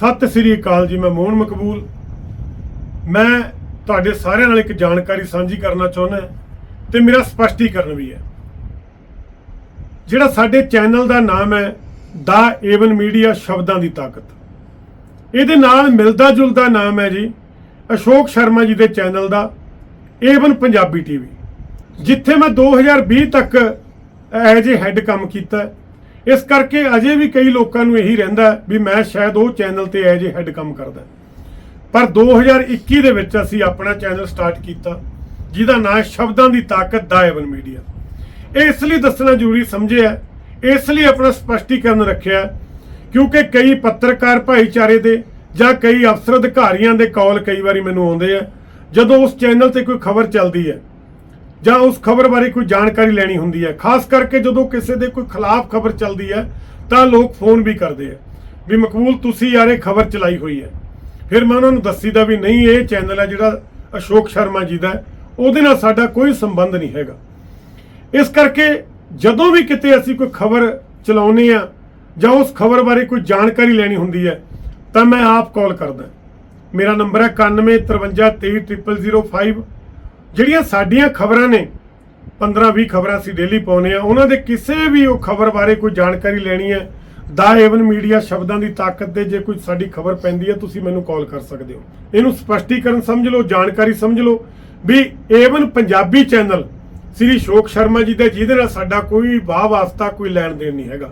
ਸਤਿ ਸ੍ਰੀ ਅਕਾਲ ਜੀ, ਮੈਂ ਮੋਹਨ ਮਕਬੂਲ। ਮੈਂ ਤੁਹਾਡੇ ਸਾਰਿਆਂ ਨਾਲ ਇੱਕ ਜਾਣਕਾਰੀ ਸਾਂਝੀ ਕਰਨਾ ਚਾਹੁੰਦਾ ਤੇ ਮੇਰਾ ਸਪਸ਼ਟੀਕਰਨ ਵੀ ਹੈ। ਜਿਹੜਾ ਸਾਡੇ ਚੈਨਲ ਦਾ ਨਾਮ ਹੈ, ਦਾ ਏਵਨ ਮੀਡੀਆ ਸ਼ਬਦਾਂ ਦੀ ਤਾਕਤ। ਇਹਦੇ ਨਾਲ ਮਿਲਦਾ ਜੁਲਦਾ ਨਾਮ ਹੈ ਜੀ, ਅਸ਼ੋਕ ਸ਼ਰਮਾ ਜੀ ਦੇ ਚੈਨਲ ਦਾ ਏਵਨ ਪੰਜਾਬੀ ਟੀਵੀ। ਜਿੱਥੇ ਮੈਂ 2020 ਤੱਕ ਐਜ ਏ ਹੈੱਡ ਕੰਮ ਕੀਤਾ ਇਸ ਕਰਕੇ ਅਜੇ ਵੀ ਕਈ ਲੋਕਾਂ ਨੂੰ ਇਹੀ ਰਹਿੰਦਾ ਵੀ ਮੈਂ ਸ਼ਾਇਦ ਉਹ ਚੈਨਲ ਤੇ ਐਜ ਏ ਹੈੱਡ ਕੰਮ ਕਰਦਾ ਪਰ 2021 ਦੇ ਵਿੱਚ ਅਸੀਂ ਆਪਣਾ ਚੈਨਲ ਸਟਾਰਟ ਕੀਤਾ, ਜਿਹਦਾ ਨਾਮ ਸ਼ਬਦਾਂ ਦੀ ਤਾਕਤ ਦਾ ਏਵਨ ਮੀਡੀਆ ਇਹ ਇਸ ਲਈ ਦੱਸਣਾ ਜ਼ਰੂਰੀ ਸਮਝਿਆ ਇਸ ਲਈ ਆਪਣਾ ਸਪਸ਼ਟੀਕਰਨ ਰੱਖਿਆ ਕਿਉਂਕਿ ਕਈ ਪੱਤਰਕਾਰ ਭਾਈਚਾਰੇ ਦੇ ਜਾਂ ਕਈ ਅਫਸਰ ਅਧਿਕਾਰੀਆਂ ਦੇ ਕਾਲ ਕਈ ਵਾਰੀ ਮੈਨੂੰ ਆਉਂਦੇ ਆ, ਜਦੋਂ ਉਸ ਚੈਨਲ ਤੇ ਕੋਈ ਖਬਰ ਚੱਲਦੀ ਹੈ ਜਾਂ ਉਸ ਖਬਰ ਬਾਰੇ ਕੋਈ ਜਾਣਕਾਰੀ ਲੈਣੀ ਹੁੰਦੀ ਹੈ। ਖਾਸ ਕਰਕੇ ਜਦੋਂ ਕਿਸੇ ਦੇ ਕੋਈ ਖਿਲਾਫ ਖਬਰ ਚੱਲਦੀ ਹੈ, ਤਾਂ ਲੋਕ ਫੋਨ ਵੀ ਕਰਦੇ ਆ ਵੀ ਮਕਬੂਲ ਤੁਸੀਂ ਯਾਰ, ਇਹ ਖਬਰ ਚਲਾਈ ਹੋਈ ਹੈ। ਫਿਰ ਮੈਂ ਉਹਨਾਂ ਨੂੰ ਦੱਸੀਦਾ ਵੀ ਨਹੀਂ, ਇਹ ਚੈਨਲ ਹੈ ਜਿਹੜਾ ਅਸ਼ੋਕ ਸ਼ਰਮਾ ਜੀ ਦਾ ਉਹਦੇ ਨਾਲ ਸਾਡਾ ਕੋਈ ਸੰਬੰਧ ਨਹੀਂ ਹੈਗਾ। ਇਸ ਕਰਕੇ ਜਦੋਂ ਵੀ ਕਿਤੇ ਅਸੀਂ ਕੋਈ ਖਬਰ ਚਲਾਉਨੇ ਆ ਜਾਂ ਉਸ ਖਬਰ ਬਾਰੇ ਕੋਈ ਜਾਣਕਾਰੀ ਲੈਣੀ ਹੁੰਦੀ ਹੈ, ਤਾਂ ਮੈਂ ਆਪ ਕਾਲ ਕਰਦਾ। ਮੇਰਾ ਨੰਬਰ ਹੈ 9153230005 ਜਿਹੜੀਆਂ ਸਾਡੀਆਂ ਖਬਰਾਂ ਨੇ 15-20 ਖਬਰਾਂ ਅਸੀਂ ਡੇਲੀ ਪਾਉਨੇ ਆ ਉਹਨਾਂ ਦੇ ਕਿਸੇ ਵੀ ਉਹ ਖਬਰ ਬਾਰੇ ਕੋਈ ਜਾਣਕਾਰੀ ਲੈਣੀ ਹੈ, ਦਾ ਏਵਨ ਮੀਡੀਆ ਸ਼ਬਦਾਂ ਦੀ ਤਾਕਤ ਦੇ ਜੇ ਕੋਈ ਸਾਡੀ ਖਬਰ ਪੈਂਦੀ ਹੈ, ਤੁਸੀਂ ਮੈਨੂੰ ਕਾਲ ਕਰ ਸਕਦੇ ਹੋ। ਇਹਨੂੰ ਸਪਸ਼ਟੀਕਰਨ ਸਮਝ ਲਓ, ਜਾਣਕਾਰੀ ਸਮਝ ਲਓ, ਵੀ A one Punjabi channel Shri Ashok Sharma ji ਦਾ, ਜਿਹਦੇ ਨਾਲ ਸਾਡਾ ਕੋਈ ਵਾਹ ਵਾਸਤਾ, ਕੋਈ ਲੈਣ ਦੇਣ ਨਹੀਂ ਹੈਗਾ।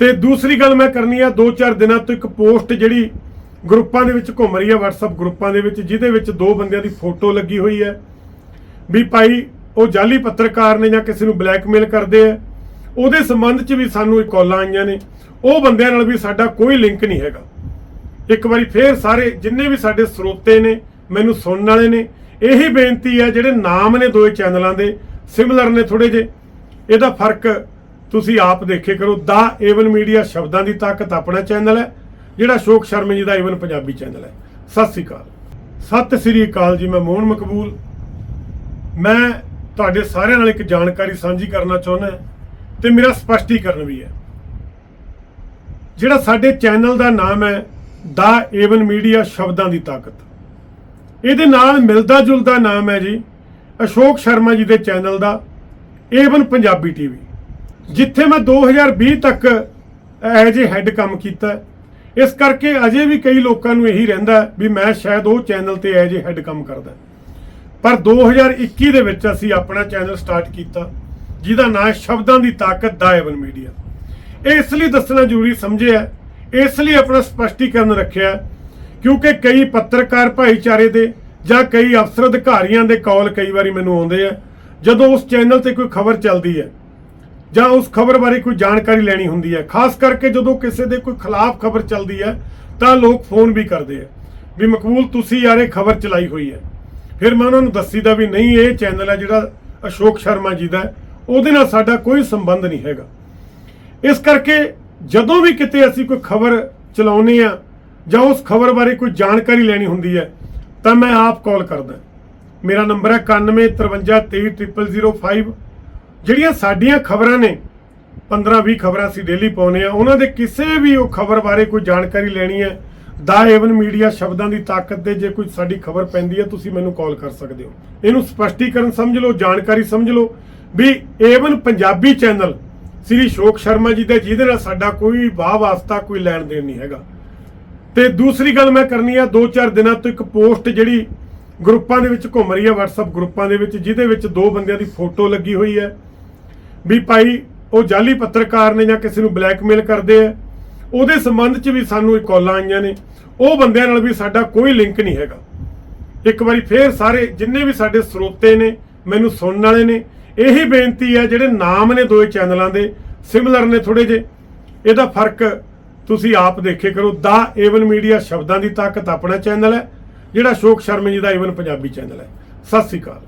ਤੇ ਦੂਸਰੀ ਗੱਲ ਮੈਂ ਕਰਨੀ ਆ 2-4 ਦਿਨਾਂ ਤੋਂ ਇੱਕ ਪੋਸਟ ਜਿਹੜੀ ਗਰੁੱਪਾਂ ਦੇ ਵਿੱਚ ਘੁੰਮ ਰਹੀ ਹੈ WhatsApp ਗਰੁੱਪਾਂ ਦੇ ਵਿੱਚ, ਜਿਹਦੇ ਵਿੱਚ ਦੋ ਬੰਦਿਆਂ ਦੀ ਫੋਟੋ ਲੱਗੀ ਹੋਈ ਹੈ। ਵੀ ਭਾਈ, ਉਹ ਜਾਲੀ ਪੱਤਰਕਾਰ ਨੇ ਜਾਂ ਕਿਸੇ ਨੂੰ ਬਲੈਕਮੇਲ ਕਰਦੇ ਆ, ਉਹਦੇ ਸੰਬੰਧ 'ਚ ਵੀ ਸਾਨੂੰ ਇਹ ਕਾਲਾਂ ਆਈਆਂ ਨੇ। ਉਹ ਬੰਦਿਆਂ ਨਾਲ ਵੀ ਸਾਡਾ ਕੋਈ ਲਿੰਕ ਨਹੀਂ ਹੈਗਾ। ਇੱਕ ਵਾਰੀ ਫੇਰ ਸਾਰੇ ਜਿੰਨੇ ਵੀ ਸਾਡੇ ਸਰੋਤੇ ਨੇ, ਮੈਨੂੰ ਸੁਣਨ ਵਾਲੇ ਨੇ, ਇਹੀ ਬੇਨਤੀ ਹੈ ਜਿਹੜੇ ਨਾਮ ਨੇ ਦੋਏ ਚੈਨਲਾਂ ਦੇ, ਸਿਮਿਲਰ ਨੇ ਥੋੜੇ ਜੇ ਇਹਦਾ ਫ਼ਰਕ ਤੁਸੀਂ ਆਪ ਦੇਖੇ ਕਰੋ। ਦਾ ਏਵਨ ਮੀਡੀਆ ਸ਼ਬਦਾਂ ਦੀ ਤਾਕਤ ਆਪਣਾ ਚੈਨਲ ਹੈ, ਜਿਹੜਾ ਅਸ਼ੋਕ ਸ਼ਰਮਾ ਜੀ ਦਾ ਏਵਨ ਪੰਜਾਬੀ ਚੈਨਲ ਹੈ। ਸਤਿ ਸ੍ਰੀ ਅਕਾਲ। ਸਤਿ ਸ੍ਰੀ ਅਕਾਲ ਜੀ, ਮੈਂ ਮੋਹਨ ਮਕਬੂਲ। ਮੈਂ ਤੁਹਾਡੇ ਸਾਰਿਆਂ ਨਾਲ ਇੱਕ ਜਾਣਕਾਰੀ ਸਾਂਝੀ ਕਰਨਾ ਚਾਹੁੰਦਾ ਤੇ ਮੇਰਾ ਸਪਸ਼ਟੀਕਰਨ ਵੀ ਹੈ। ਜਿਹੜਾ ਸਾਡੇ ਚੈਨਲ ਦਾ ਨਾਮ ਹੈ, ਦਾ ਏਵਨ ਮੀਡੀਆ ਸ਼ਬਦਾਂ ਦੀ ਤਾਕਤ। ਇਹਦੇ ਨਾਲ ਮਿਲਦਾ ਜੁਲਦਾ ਨਾਮ ਹੈ ਜੀ, ਅਸ਼ੋਕ ਸ਼ਰਮਾ ਜੀ ਦੇ ਚੈਨਲ ਦਾ ਏਵਨ ਪੰਜਾਬੀ ਟੀਵੀ। ਜਿੱਥੇ ਮੈਂ 2020 ਤੱਕ ਐਜ ਏ ਹੈੱਡ ਕੰਮ ਕੀਤਾ। ਇਸ ਕਰਕੇ ਅਜੇ ਵੀ ਕਈ ਲੋਕਾਂ ਨੂੰ ਇਹੀ ਰਹਿੰਦਾ ਵੀ ਮੈਂ ਸ਼ਾਇਦ ਉਹ ਚੈਨਲ ਤੇ ਐਜ ਏ ਹੈੱਡ ਕੰਮ ਕਰਦਾ। ਪਰ 2021 ਦੇ ਵਿੱਚ ਅਸੀਂ ਆਪਣਾ ਚੈਨਲ ਸਟਾਰਟ ਕੀਤਾ, ਜਿਹਦਾ ਨਾਮ ਸ਼ਬਦਾਂ ਦੀ ਤਾਕਤ ਦਾ ਏਵਨ ਮੀਡੀਆ ਇਹ ਇਸ ਲਈ ਦੱਸਣਾ ਜ਼ਰੂਰੀ ਸਮਝਿਆ ਇਸ ਲਈ ਆਪਣਾ ਸਪਸ਼ਟੀਕਰਨ ਰੱਖਿਆ ਕਿਉਂਕਿ ਕਈ ਪੱਤਰਕਾਰ ਭਾਈਚਾਰੇ ਦੇ ਜਾਂ ਕਈ ਅਫਸਰ ਅਧਿਕਾਰੀਆਂ ਦੇ ਕਾਲ ਕਈ ਵਾਰੀ ਮੈਨੂੰ ਆਉਂਦੇ ਆ, ਜਦੋਂ ਉਸ ਚੈਨਲ ਤੇ ਕੋਈ ਖਬਰ ਚੱਲਦੀ ਹੈ, ਜਾਂ ਉਸ ਖਬਰ ਬਾਰੇ ਕੋਈ ਜਾਣਕਾਰੀ ਲੈਣੀ ਹੁੰਦੀ ਹੈ। ਖਾਸ ਕਰਕੇ ਜਦੋਂ ਕਿਸੇ ਦੇ ਕੋਈ ਖਿਲਾਫ ਖਬਰ ਚੱਲਦੀ ਹੈ, ਤਾਂ ਲੋਕ ਫੋਨ ਵੀ ਕਰਦੇ ਆ, ਵੀ ਮਕਬੂਲ ਤੁਸੀਂ ਯਾਰ ਇਹ ਖਬਰ ਚਲਾਈ ਹੋਈ ਹੈ। ਫਿਰ ਮੈਂ ਉਹਨਾਂ ਨੂੰ ਦੱਸੀਦਾ ਵੀ ਨਹੀਂ, ਇਹ ਚੈਨਲ ਹੈ ਜਿਹੜਾ ਅਸ਼ੋਕ ਸ਼ਰਮਾ ਜੀ ਦਾ ਉਹਦੇ ਨਾਲ ਸਾਡਾ ਕੋਈ ਸੰਬੰਧ ਨਹੀਂ ਹੈਗਾ। ਇਸ ਕਰਕੇ ਜਦੋਂ ਵੀ ਕਿਤੇ ਅਸੀਂ ਕੋਈ ਖਬਰ ਚਲਾਉਨੇ ਆ ਜਾਂ ਉਸ ਖਬਰ ਬਾਰੇ ਕੋਈ ਜਾਣਕਾਰੀ ਲੈਣੀ ਹੁੰਦੀ ਹੈ, ਤਾਂ ਮੈਂ ਆਪ ਕਾਲ ਕਰਦਾ। ਮੇਰਾ ਨੰਬਰ ਹੈ 9153230005 ਜਿਹੜੀਆਂ ਸਾਡੀਆਂ ਖਬਰਾਂ ਨੇ 15-20 ਖਬਰਾਂ ਅਸੀਂ ਡੇਲੀ ਪਾਉਨੇ ਆ ਉਹਨਾਂ ਦੇ ਕਿਸੇ ਵੀ ਉਹ ਖਬਰ ਬਾਰੇ ਕੋਈ ਜਾਣਕਾਰੀ ਲੈਣੀ ਹੈ ਦਾ ਏਵਨ ਮੀਡੀਆ ਸ਼ਬਦਾਂ ਦੀ ਤਾਕਤ ਦੇ ਜੇ ਕੋਈ ਸਾਡੀ ਖਬਰ ਪੈਂਦੀ ਹੈ, ਤੁਸੀਂ ਮੈਨੂੰ ਕਾਲ ਕਰ ਸਕਦੇ ਹੋ। ਇਹਨੂੰ ਸਪਸ਼ਟੀਕਰਨ ਸਮਝ ਲਓ, ਜਾਣਕਾਰੀ ਸਮਝ ਲਓ। ਵੀ A one Punjabi channel, Shri Ashok Sharma ji ਦਾ, ਜਿਹਦੇ ਨਾਲ ਸਾਡਾ ਕੋਈ ਵਾਹ ਵਾਸਤਾ, ਕੋਈ ਲੈਣ ਦੇਣ ਨਹੀਂ ਹੈਗਾ। ਤੇ ਦੂਸਰੀ ਗੱਲ ਮੈਂ ਕਰਨੀ ਆ 2-4 ਦਿਨਾਂ ਤੋਂ ਇੱਕ ਪੋਸਟ ਜਿਹੜੀ ਗਰੁੱਪਾਂ ਦੇ ਵਿੱਚ ਘੁੰਮ ਰਹੀ ਹੈ WhatsApp ਗਰੁੱਪਾਂ ਦੇ ਵਿੱਚ, ਜਿਹਦੇ ਵਿੱਚ ਦੋ ਬੰਦਿਆਂ ਦੀ ਫੋਟੋ ਲੱਗੀ ਹੋਈ ਹੈ। ਵੀ ਭਾਈ, ਉਹ ਜਾਲੀ ਪੱਤਰਕਾਰ ਨੇ ਜਾਂ ਕਿਸੇ ਨੂੰ ਬਲੈਕਮੇਲ ਕਰਦੇ ਆ। ਉਹਦੇ ਸੰਬੰਧ 'ਚ ਵੀ ਸਾਨੂੰ ਇਹ ਕਾਲਾਂ ਆਈਆਂ ਨੇ। ਉਹ ਬੰਦਿਆਂ ਨਾਲ ਵੀ ਸਾਡਾ ਕੋਈ ਲਿੰਕ ਨਹੀਂ ਹੈਗਾ। ਇੱਕ ਵਾਰੀ ਫੇਰ ਸਾਰੇ ਜਿੰਨੇ ਵੀ ਸਾਡੇ ਸਰੋਤੇ ਨੇ, ਮੈਨੂੰ ਸੁਣਨ ਵਾਲੇ ਨੇ, ਇਹੀ ਬੇਨਤੀ ਹੈ, ਜਿਹੜੇ ਨਾਮ ਨੇ ਦੋਏ ਚੈਨਲਾਂ ਦੇ, ਸਿਮਿਲਰ ਨੇ ਥੋੜੇ ਜੇ ਇਹਦਾ ਫ਼ਰਕ ਤੁਸੀਂ ਆਪ ਦੇਖੇ ਕਰੋ। ਦਾ ਏਵਨ ਮੀਡੀਆ ਸ਼ਬਦਾਂ ਦੀ ਤਾਕਤ ਆਪਣਾ ਚੈਨਲ ਹੈ, ਜਿਹੜਾ ਅਸ਼ੋਕ ਸ਼ਰਮਾ ਜੀ ਦਾ ਏਵਨ ਪੰਜਾਬੀ ਚੈਨਲ ਹੈ। ਸਤਿ ਸ੍ਰੀ ਅਕਾਲ।